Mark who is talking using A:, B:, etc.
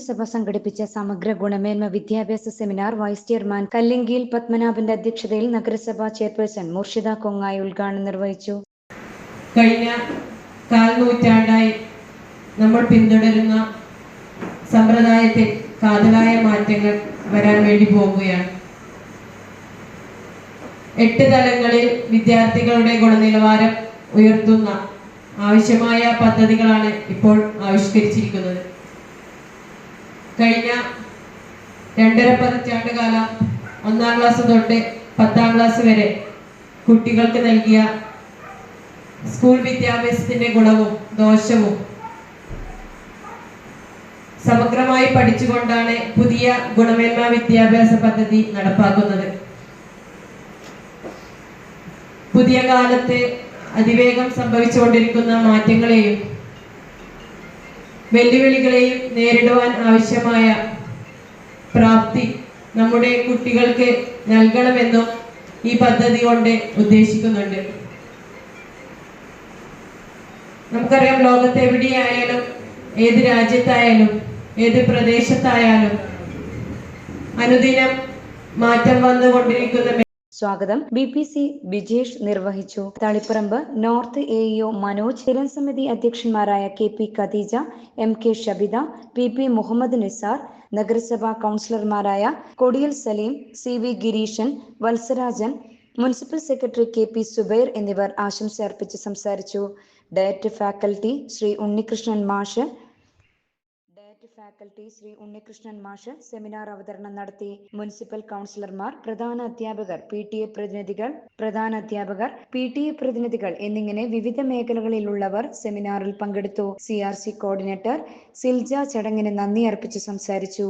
A: നഗരസഭ സംഘടിപ്പിച്ച സമഗ്ര ഗുണമേന്മ വിദ്യാഭ്യാസ സെമിനാർ വൈസ് ചെയർമാൻ കല്ലിങ്കിയിൽ പത്മനാഭന്റെ അധ്യക്ഷതയിൽ നഗരസഭാ ചെയർപേഴ്സൺ മുർഷിദ കൊങ്ങായി ഉദ്ഘാടനം നിർവഹിച്ചു.
B: കഴിഞ്ഞ കാൽ നൂറ്റാണ്ടായി നമ്മൾ പിന്തുടരുന്ന സമ്പ്രദായത്തിൽ കാതലായ മാറ്റങ്ങൾ വരാൻ വേണ്ടി പോവുകയാണ് എട്ട് തലങ്ങളിൽ വിദ്യാർത്ഥികളുടെ ഗുണനിലവാരം ഉയർത്തുന്ന ആവശ്യമായ പദ്ധതികളാണ് ഇപ്പോൾ ആവിഷ്കരിച്ചിരിക്കുന്നത്. കഴിഞ്ഞ രണ്ടര പതിറ്റാണ്ട് കാലം ഒന്നാം ക്ലാസ് തൊട്ട് പത്താം ക്ലാസ് വരെ കുട്ടികൾക്ക് നൽകിയ സ്കൂൾ വിദ്യാഭ്യാസത്തിന്റെ ഗുണവും ദോഷവും സമഗ്രമായി പഠിച്ചുകൊണ്ടാണ് പുതിയ ഗുണമേന്മ വിദ്യാഭ്യാസ പദ്ധതി നടപ്പാക്കുന്നത്. പുതിയ കാലത്ത് അതിവേഗം സംഭവിച്ചുകൊണ്ടിരിക്കുന്ന മാറ്റങ്ങളെയും വെല്ലുവിളികളെയും നേരിടുവാൻ ആവശ്യമായ പ്രാപ്തി നമ്മുടെ കുട്ടികൾക്ക് നൽകണമെന്നും ഈ പദ്ധതി കൊണ്ട് ഉദ്ദേശിക്കുന്നുണ്ട്. നമുക്കറിയാം ലോകത്ത് എവിടെയായാലും ഏത് രാജ്യത്തായാലും ഏത് പ്രദേശത്തായാലും അനുദിനം മാറ്റം വന്നുകൊണ്ടിരിക്കുന്ന
A: സ്വാഗതം. ബി പി സി ബിജേഷ് നിർവഹിച്ചു. Taliparamba north A EO Manoj സ്ഥിരം സമിതി അധ്യക്ഷന്മാരായ K P Khadeeja M K Shabitha P P Muhammad Nizar നഗരസഭാ കൗൺസിലർമാരായ Kodiyal Saleem C V Gireeshan Valsarajan municipal secretary K P Subair എന്നിവർ ആശംസ അർപ്പിച്ച് സംസാരിച്ചു. ഡയറ്റ് ഫാക്കൽറ്റി ശ്രീ ഉണ്ണികൃഷ്ണൻ മാഷ് ഫാക്കൽറ്റി ശ്രീ ഉണ്ണികൃഷ്ണൻ മാഷ് സെമിനാർ അവതരണം നടത്തി. മുനിസിപ്പൽ കൗൺസിലർമാർ പ്രധാന അധ്യാപകർ പി ടി എ പ്രതിനിധികൾ പ്രധാന അധ്യാപകർ പി ടി എ പ്രതിനിധികൾ എന്നിങ്ങനെ വിവിധ മേഖലകളിലുള്ളവർ സെമിനാറിൽ പങ്കെടുത്തു. C R C coordinator Silja ചടങ്ങിന് നന്ദി അർപ്പിച്ച് സംസാരിച്ചു.